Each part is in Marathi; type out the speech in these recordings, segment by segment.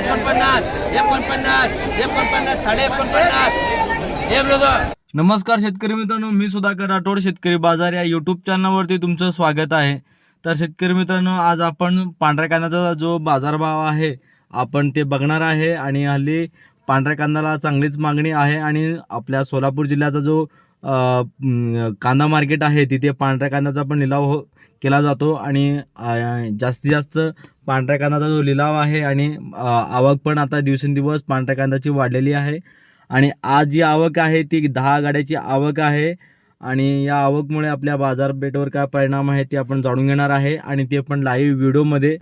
एकोणपन्नास एकोणपन्नास एकोणपन्नास साडे एकोणपन्नास. हे नमस्कार शेतकरी मित्रांनो मी सुधाकर राठोड शेतकरी बाजार या यूट्यूब चॅनलवरती तुमचं स्वागत आहे. तर शेतकरी मित्रांनो आज आपण पांढऱ्या कांद्याचा जो बाजारभाव आहे आपण ते बघणार आहे आणि हल्ली पांढऱ्या कांद्याला चांगलीच मागणी आहे आणि आपल्या सोलापूर जिल्ह्याचा जो कांदा मार्केट आहे तिथे पांढऱ्या कांद्याचा पण लिलाव हो केला जातो आणि जास्तीत जास्त पांढऱ्या कांद्याचा जो लिलाव आहे आणि आवक पण आता दिवसेंदिवस पांढऱ्या कांद्याची वाढलेली आहे. आणि आज जी आवक आहे ती दहा गाड्याची आवक आहे आणि या आवकमुळे आपल्या बाजारपेठेवर काय परिणाम आहे ते आपण जाणून घेणार आहे आणि ते पण लाईव्ह व्हिडिओमध्ये.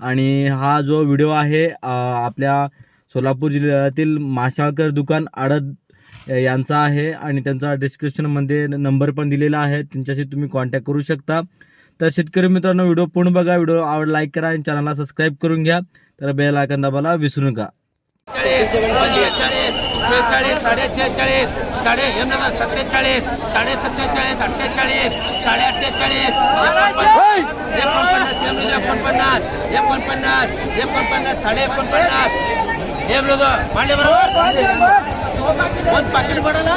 आणि हा जो व्हिडिओ आहे आपल्या सोलापूर जिल्ह्यातील माशाळकर दुकान आडत यांचा आहे आणि त्यांचा डिस्क्रिप्शनमध्ये नंबर पण दिलेला आहे. त्यांच्याशी तुम्ही कॉन्टॅक्ट करू शकता. तर शेतकरी मित्रांनो व्हिडिओ पूर्ण बघा व्हिडिओ आवड लाईक करा आणि चॅनलला सबस्क्राईब करून घ्या तर बेल आयकॉन दाबायला विसरू नका चाळीस पंचेचाळीस शेहेचाळीस साडे शेहेचाळीस साडे हे ना सत्तेचाळीस साडे सत्तेचाळीस अठ्ठेचाळीस साडे अठ्ठेचाळीस एकोणपन्नास एकोणपन्नास एकोणपन्नास एकोणपन्नास साडे एकोणपन्नास हे ब्रदर मांडे बरोबर दोन पाकिट बनवला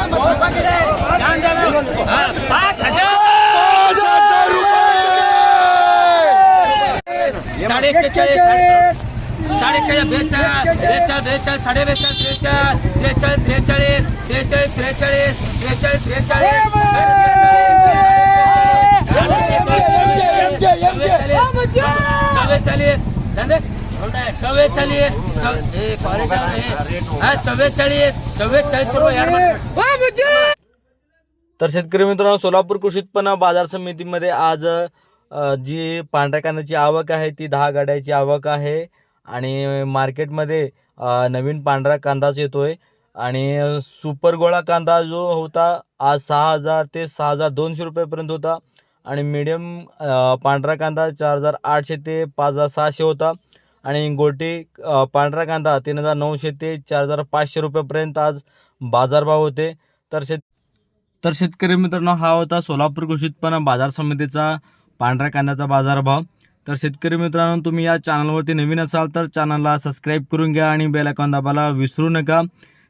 साडे एक्केचाळीस साडे- साडे काय बेचाळीस बेचाळीस बेचाळीस साडे बेचाळीस त्रेचाळीस त्रेचाळीस त्रेचाळीस त्रेचाळीस त्रेचाळीस त्रेचाळीस चव्वेचाळीस चव्वेचाळीस चव्वेचाळीस चव्वेचाळीस रुपये तर शेतकरी मित्रांनो सोलापूर कृषी उत्पन्न बाजार समितीमध्ये आज जी पांढऱ्या कांद्याची आवक आहे ती दहा गाड्याची आवक आहे आणि मार्केटमध्ये नवीन पांढरा कांदाच येतो आहे आणि सुपर गोळा कांदा जो होता आज सहा हजार ते सहा हजार दोनशे रुपयेपर्यंत होता आणि मिडियम पांढरा कांदा चार हजार आठशे ते पाच हजार सहाशे होता आणि गोटी पांढरा कांदा तीन हजार नऊशे ते चार हजार पाचशे रुपयापर्यंत आज बाजारभाव होते. तर शेत तर शेतकरी मित्रांनो हा होता सोलापूर कृषी उत्पन्न बाजार समितीचा पांढऱ्या कांद्याचा बाजारभाव तर शेतकरी मित्रांनो तुम्ही या चॅनलवरती नवीन असाल तर चॅनलला सबस्क्राईब करून घ्या आणि बेलायकॉन दाबायला विसरू नका.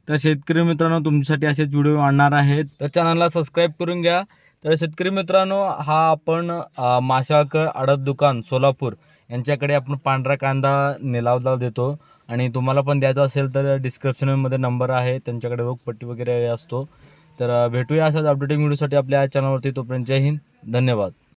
तर शेतकरी मित्रांनो तुमच्यासाठी असेच व्हिडिओ आणणार आहेत तर चॅनलला सबस्क्राईब करून घ्या. तर शेतकरी मित्रांनो हा आपण माशाकळ आडत दुकान सोलापूर यांच्याकडे आपण पांढरा कांदा निलावला देतो. आणि तुम्हाला पण द्यायचा असेल तर डिस्क्रिप्शनमध्ये नंबर आहे. त्यांच्याकडे रोखपट्टी वगैरे असतो. तर भेटूया अशाच अपडेटिंग व्हिडिओसाठी आपल्या चॅनलवरती तोपर्यंत जय हिंद. धन्यवाद.